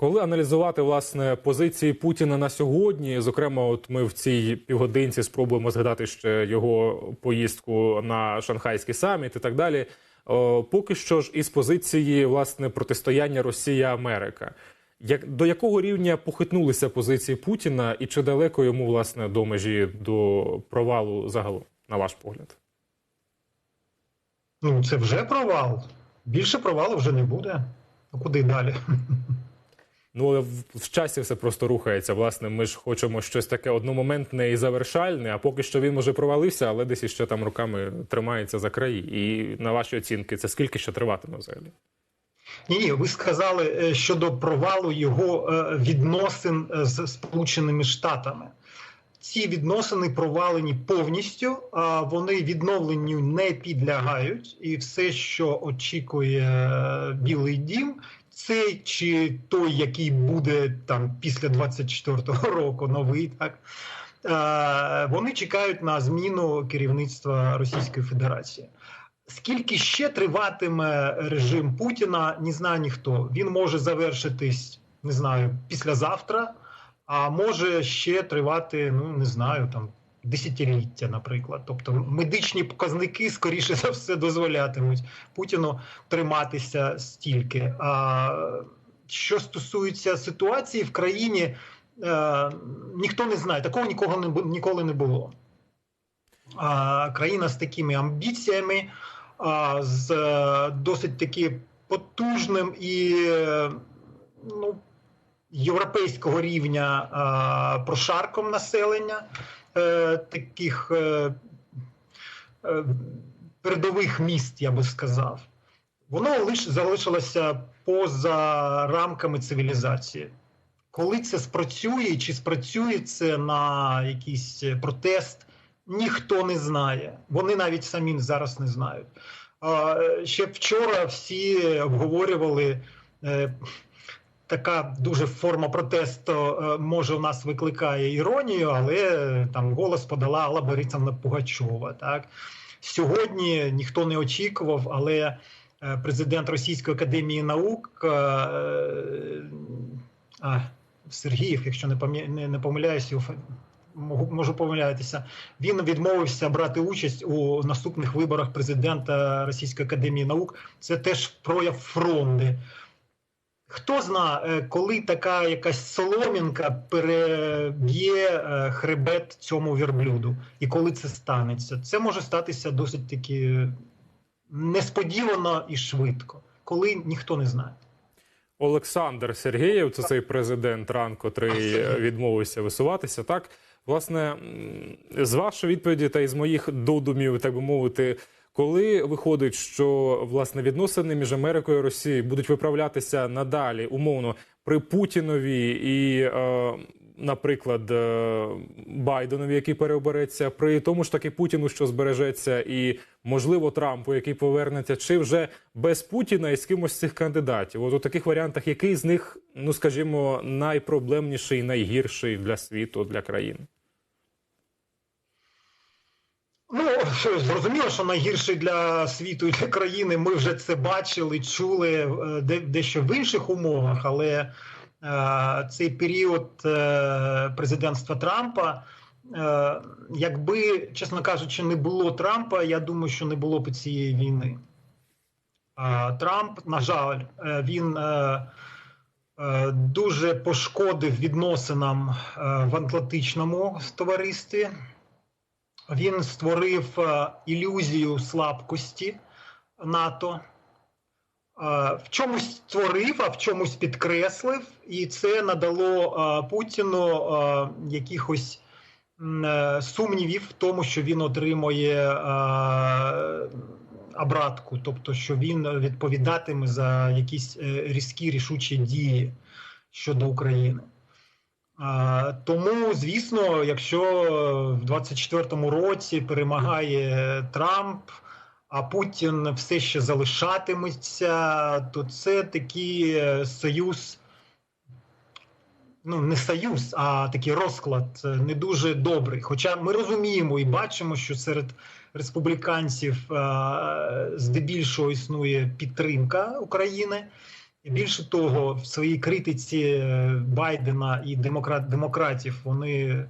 Коли аналізувати власне позиції Путіна на сьогодні, зокрема, от ми в цій півгодинці спробуємо згадати ще його поїздку на шанхайський саміт і так далі. О, поки що ж із позиції власне протистояння Росія-Америка. Як до якого рівня похитнулися позиції Путіна, і чи далеко йому власне до межі до провалу загалом, на ваш погляд? Ну, це вже провал. Більше провалу вже не буде. А куди далі? Ну але в, часі все просто рухається. Власне, ми ж хочемо щось таке одномоментне і завершальне. А поки що він може провалився, але десь іще там руками тримається за краї. І на ваші оцінки, це скільки ще триватиме взагалі? Ні, ви сказали е, щодо провалу його е, відносин е, з Сполученими Штатами. Ці відносини провалені повністю, а вони відновленню не підлягають, і все, що очікує Білий Дім, цей чи той, який буде там після 24-го року, новий, так е, вони чекають на зміну керівництва Російської Федерації. Скільки ще триватиме режим Путіна, не знає ніхто. Він може завершитись, не знаю, післязавтра, а може ще тривати, ну не знаю, там десятиліття, наприклад. Тобто медичні показники, скоріше за все, дозволятимуть Путіну триматися стільки. А що стосується ситуації в країні, е, ніхто не знає, такого нікого не ніколи не було. А, країна з такими амбіціями, а, з е, досить таки потужним і е, ну, європейського рівня а, прошарком населення е, таких е, е, передових міст, я би сказав. Воно лише залишилося поза рамками цивілізації. Коли це спрацює, чи спрацює це на якийсь протест, ніхто не знає. Вони навіть самі зараз не знають. Ще вчора всі обговорювали е, така дуже форма протесту, е, може, у нас викликає іронію, але е, там голос подала Алла Борисовна Пугачова. Так? Сьогодні ніхто не очікував, але е, президент Російської академії наук а, Сергіїв, якщо не, пам'я- не, помиляюсь, можу, помилятися, він відмовився брати участь у наступних виборах президента Російської академії наук. Це теж прояв фронти. Хто зна, е, коли така якась соломінка переб'є е, хребет цьому вірблюду, і коли це станеться, це може статися досить таки несподівано і швидко, коли ніхто не знає. Олександр Сергєєв, це цей президент РАН, котрий відмовився висуватися. Так, власне, з вашої відповіді та із моїх додумів, так би мовити, коли виходить, що власне відносини між Америкою і Росією будуть виправлятися надалі, умовно, при Путінові і, е, наприклад, е, Байденові, який переобереться, при тому ж таки Путіну, що збережеться, і можливо Трампу, який повернеться, чи вже без Путіна і з кимось цих кандидатів? От у таких варіантах, який з них, ну скажімо, найпроблемніший, найгірший для світу, для країни? Ну зрозуміло, що найгірше для світу і для країни. Ми вже це бачили, чули е, де, дещо в інших умовах, але е, цей період е, президентства Трампа, якби, чесно кажучи, не було Трампа, я думаю, що не було б цієї війни. Трамп, на жаль, він дуже пошкодив відносинам в Атлантичному товаристві. Він створив е, ілюзію слабкості НАТО. Е, В чомусь створив, а в чомусь підкреслив, і це надало е, Путіну якихось сумнівів в тому, що він отримує обратку, тобто, що він відповідатиме за якісь різкі рішучі дії щодо України. Тому, звісно, якщо в 24-му році перемагає Трамп, а Путін все ще залишатиметься, то це такий е, союз, ну не союз, а такий розклад е, не дуже добрий. Хоча ми розуміємо і бачимо, що серед республіканців е, здебільшого існує підтримка України І більше того, в своїй критиці е, Байдена і демократ, демократів вони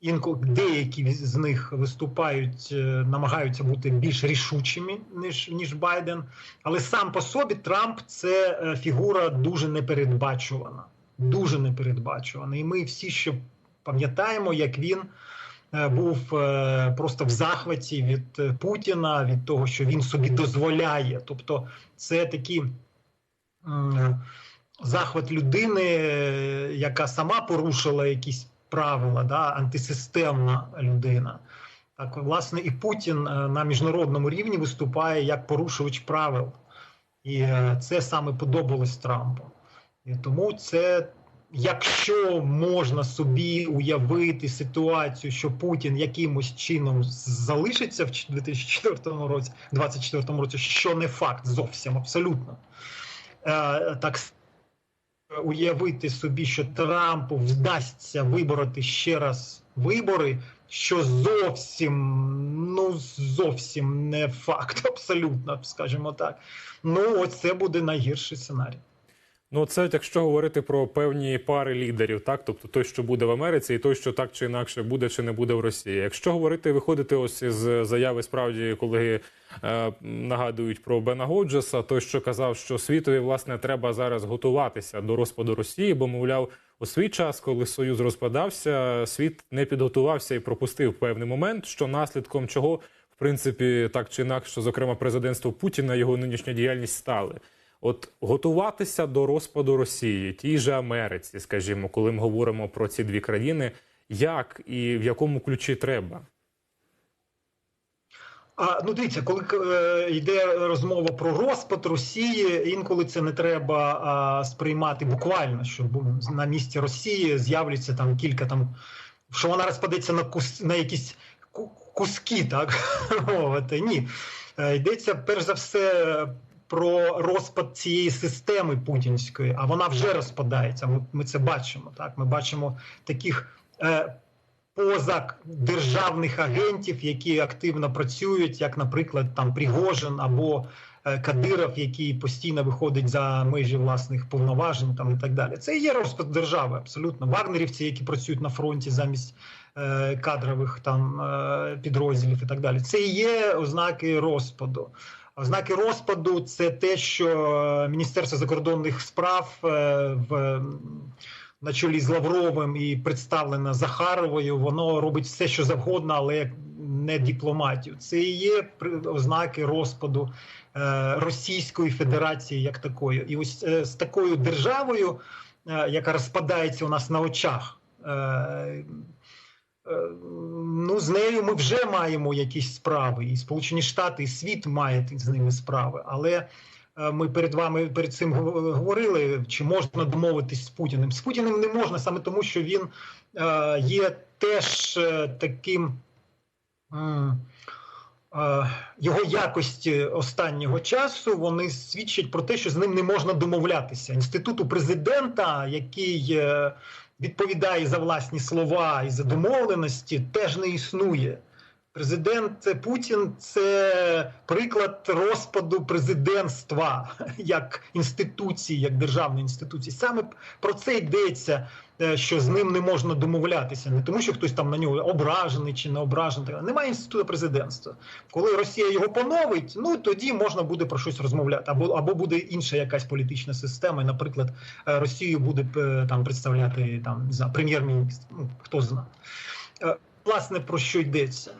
інколи деякі з них виступають, е, намагаються бути більш рішучими ніж ніж Байден. Але сам по собі Трамп це е, фігура дуже непередбачувана. Дуже непередбачувана. І ми всі ще пам'ятаємо, як він був просто в захваті від Путіна, від того, що він собі дозволяє. Тобто, це такі. М, Захват людини, е, яка сама порушила якісь правила, да, антисистемна людина. Так, власне, і Путін е, на міжнародному рівні виступає як порушувач правил. І е, це саме подобалось Трампу. І тому це, якщо можна собі уявити ситуацію, що Путін якимось чином залишиться в 2004 році, 2024 році, що не факт зовсім абсолютно. Е, Так уявити собі, що Трампу вдасться вибороти ще раз вибори, що зовсім, ну зовсім не факт, абсолютно, скажімо так. Ну, оце буде найгірший сценарій. Ну, це якщо говорити про певні пари лідерів, так тобто той, що буде в Америці, і той, що так чи інакше буде чи не буде в Росії. Якщо говорити, виходити ось із заяви, справді, колеги е, нагадують про Бена Годжеса, той, що казав, що світові власне треба зараз готуватися до розпаду Росії, бо мовляв, у свій час, коли Союз розпадався, світ не підготувався і пропустив певний момент, що наслідком чого, в принципі, так чи інакше, зокрема, президентство Путіна, його нинішня діяльність стали. От готуватися до розпаду Росії, тій же Америці, скажімо, коли ми говоримо про ці дві країни, як і в якому ключі треба? А ну дивіться, коли е, йде розмова про розпад Росії, інколи це не треба а, сприймати буквально, що на місці Росії з'являться там кілька там, що вона розпадеться на кус на якісь куски, так От, ні. Е, Йдеться перш за все про розпад цієї системи путінської, а вона вже розпадається. Ми, ми це бачимо. Так, ми бачимо таких. Е, позадержавних агентів, які активно працюють, як, наприклад, там Пригожин або е, Кадиров, який постійно виходить за межі власних повноважень, там і так далі. Це є розпад держави, абсолютно. Вагнерівці, які працюють на фронті замість е, кадрових там е, підрозділів і так далі. Це і є ознаки розпаду. Ознаки розпаду це те, що Міністерство закордонних справ е, в на чолі з Лавровим і представлена Захаровою, воно робить все, що завгодно, але не дипломатію. Це і є ознаки розпаду е, Російської Федерації як такої. І ось е, з такою державою, е, яка розпадається у нас на очах. Е, Ну, з нею ми вже маємо якісь справи, і Сполучені Штати, і світ має з ними справи. Але е, ми перед вами перед цим говорили, чи можна домовитись з Путіним. З Путіним не можна саме тому, що він е, є теж таким. Його якості останнього часу вони свідчать про те, що з ним не можна домовлятися. Інституту президента, який відповідає за власні слова і за домовленості, теж не існує. Президент Путін це приклад розпаду президентства як інституції, як державної інституції. Саме про це йдеться, е, що з ним не можна домовлятися, не тому, що хтось там на нього ображений чи не ображений. Немає інституту президентства. Коли Росія його поновить, ну тоді можна буде про щось розмовляти, або або буде інша якась політична система. Наприклад, е, Росію буде е, там представляти там знаю, прем'єр-міністр. Ну хто знає. Власне про що йдеться.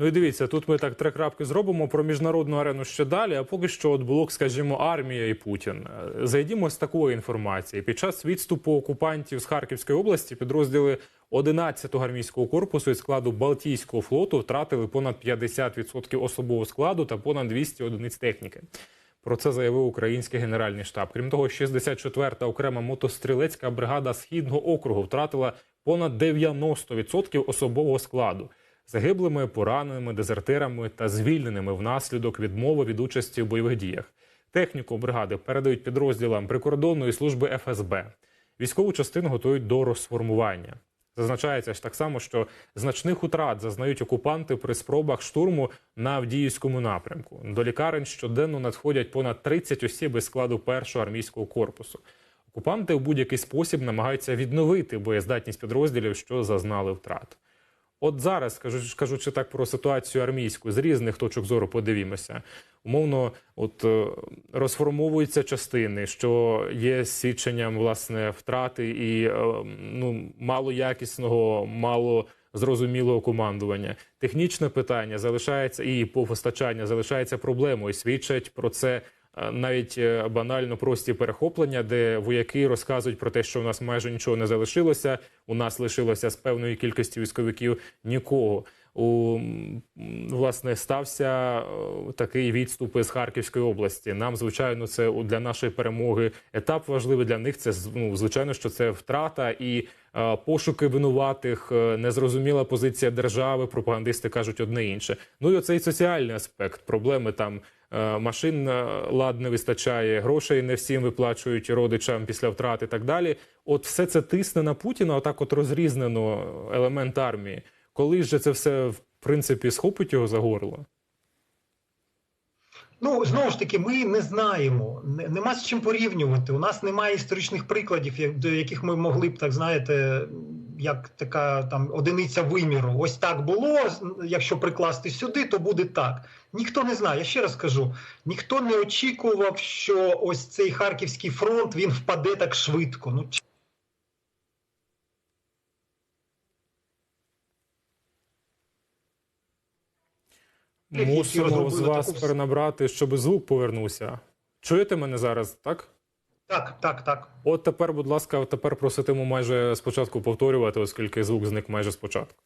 Ну і дивіться, тут ми так три крапки зробимо про міжнародну арену ще далі. А поки що, от блок, скажімо, армія і Путін. Е, Зайдімо з такої інформації. Під час відступу окупантів з Харківської області підрозділи 11-го армійського корпусу із складу Балтійського флоту втратили понад 50% особового складу та понад 200 одиниць техніки. Про це заявив український генеральний штаб. Крім того, 64-та окрема мотострілецька бригада східного округу втратила понад 90% особового складу загиблими, пораненими, дезертирами та звільненими внаслідок відмови від участі в бойових діях. Техніку бригади передають підрозділам прикордонної служби ФСБ. Військову частину готують до розформування. Зазначається ж так само, що значних утрат зазнають окупанти при спробах штурму на Авдіївському напрямку. До лікарень щоденно надходять понад 30 осіб із складу першого армійського корпусу. Окупанти у будь-який спосіб намагаються відновити боєздатність підрозділів, що зазнали втрат. От зараз, кажу- кажучи так про ситуацію армійську, з різних точок зору подивімося. Умовно, от е, розформовуються частини, що є свідченням власне втрати і е, ну мало якісного, мало зрозумілого командування. Технічне питання залишається і по постачання залишається проблемою. Свідчать про це навіть е, банально прості перехоплення, де вояки розказують про те, що у нас майже нічого не залишилося. У нас лишилося з певної кількості військовиків нікого. У власне стався е, такий відступ із Харківської області. Нам, звичайно, це для нашої перемоги етап важливий для них. Це ну, звичайно, що це втрата і е, пошуки винуватих, е, незрозуміла позиція держави. Пропагандисти кажуть одне інше. Ну і оцей соціальний аспект проблеми там. Машин лад не вистачає, грошей не всім виплачують родичам після втрат і так далі. От все це тисне на Путіна, отак от розрізнено елемент армії. Коли ж це все в принципі схопить його за горло? Ну знову ж таки, ми не знаємо. Нема з чим порівнювати. У нас немає історичних прикладів, до яких ми могли б так знаєте, як така там одиниця виміру. Ось так було. Якщо прикласти сюди, то буде так. Ніхто не знає. Я ще раз кажу: ніхто не очікував, що ось цей харківський фронт він впаде так швидко. Ну Мусимо з вас таку- перенабрати, щоб звук повернувся. Чуєте мене зараз, так? так, так, так. От тепер, будь ласка, тепер проситиму майже спочатку повторювати, оскільки звук зник майже спочатку.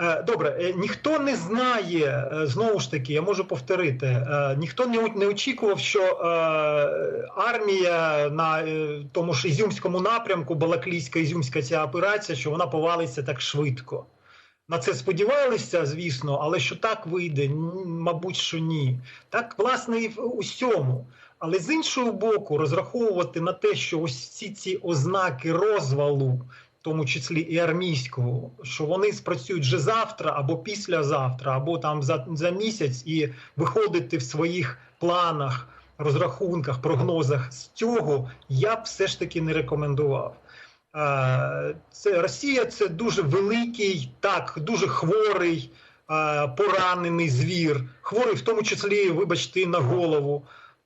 Е, Добре, е, ніхто не знає, е, знову ж таки, я можу повторити, ніхто не, очікував, що армія на тому ж Ізюмському напрямку, Балаклійська Ізюмська ця операція, що вона повалиться так швидко. На це сподівалися, звісно, але що так вийде, мабуть, що ні. Так, власне, і в усьому. Але з іншого боку, розраховувати на те, що ось всі ці ознаки розвалу, в тому числі і армійського, що вони спрацюють вже завтра або післязавтра, або там за, за місяць, і виходити в своїх планах, розрахунках, прогнозах з цього, я б все ж таки не рекомендував. Е, Це Росія це дуже великий, так, дуже хворий, е, поранений звір, хворий, в тому числі, вибачте, на голову.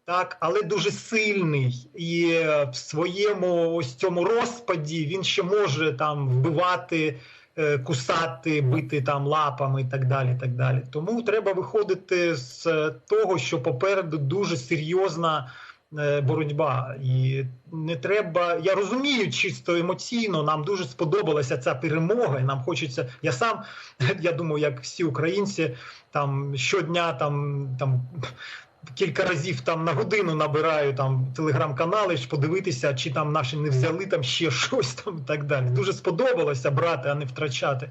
Так, але дуже сильний, і в своєму ось цьому розпаді він ще може там вбивати, е, кусати, бити там лапами і так далі. так далі. Тому треба виходити з того, що попереду дуже серйозна боротьба. І не треба. Я розумію, чисто емоційно, нам дуже сподобалася ця перемога, і нам хочеться. Я сам, я думаю, як всі українці, там щодня там там. Кілька разів там на годину набираю там телеграм-канали, щоб подивитися, чи там наші не взяли там ще щось там і так далі. Дуже сподобалося брати, а не втрачати.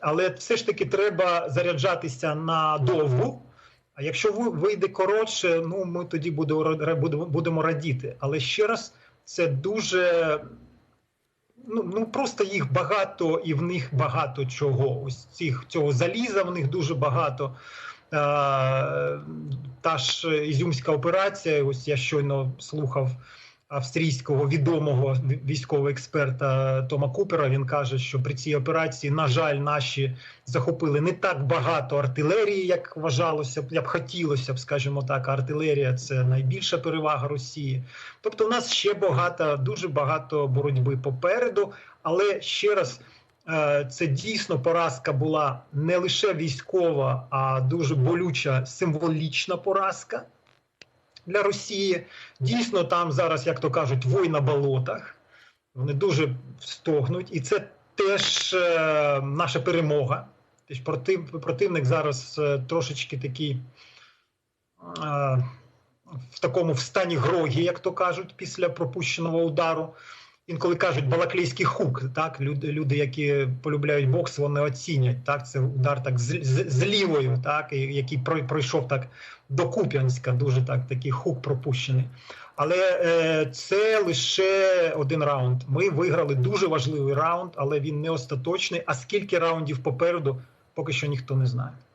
Але все ж таки треба заряджатися на довгу. А якщо ви- вийде коротше, ну ми тоді будемо радіти. Але ще раз, це дуже ну, ну просто їх багато, і в них багато чого. Ось цих цього заліза в них дуже багато. Та ж ізюмська операція. Ось я щойно слухав австрійського відомого військового експерта Тома Купера. Він каже, що при цій операції, на жаль, наші захопили не так багато артилерії, як вважалося б, хотілося б, скажімо так. Артилерія це найбільша перевага Росії. Тобто, у нас ще багато, дуже багато боротьби попереду, але ще раз. е, Це дійсно поразка була не лише військова, а дуже болюча символічна поразка для Росії. Дійсно, там зараз, як то кажуть, вой на болотах. Вони дуже стогнуть, і це теж е, наша перемога. Тож против, противник зараз е, трошечки такий е, в такому в стані грогі, як то кажуть, після пропущеного удару. Інколи кажуть балаклійський хук. Так, люди, люди, які полюбляють бокс, вони оцінять. Так, це удар так з, з, з лівою, так, і який пройшов так до Куп'янська, дуже так такий хук пропущений. Але е, це лише один раунд. Ми виграли дуже важливий раунд, але він не остаточний. А скільки раундів попереду, поки що ніхто не знає.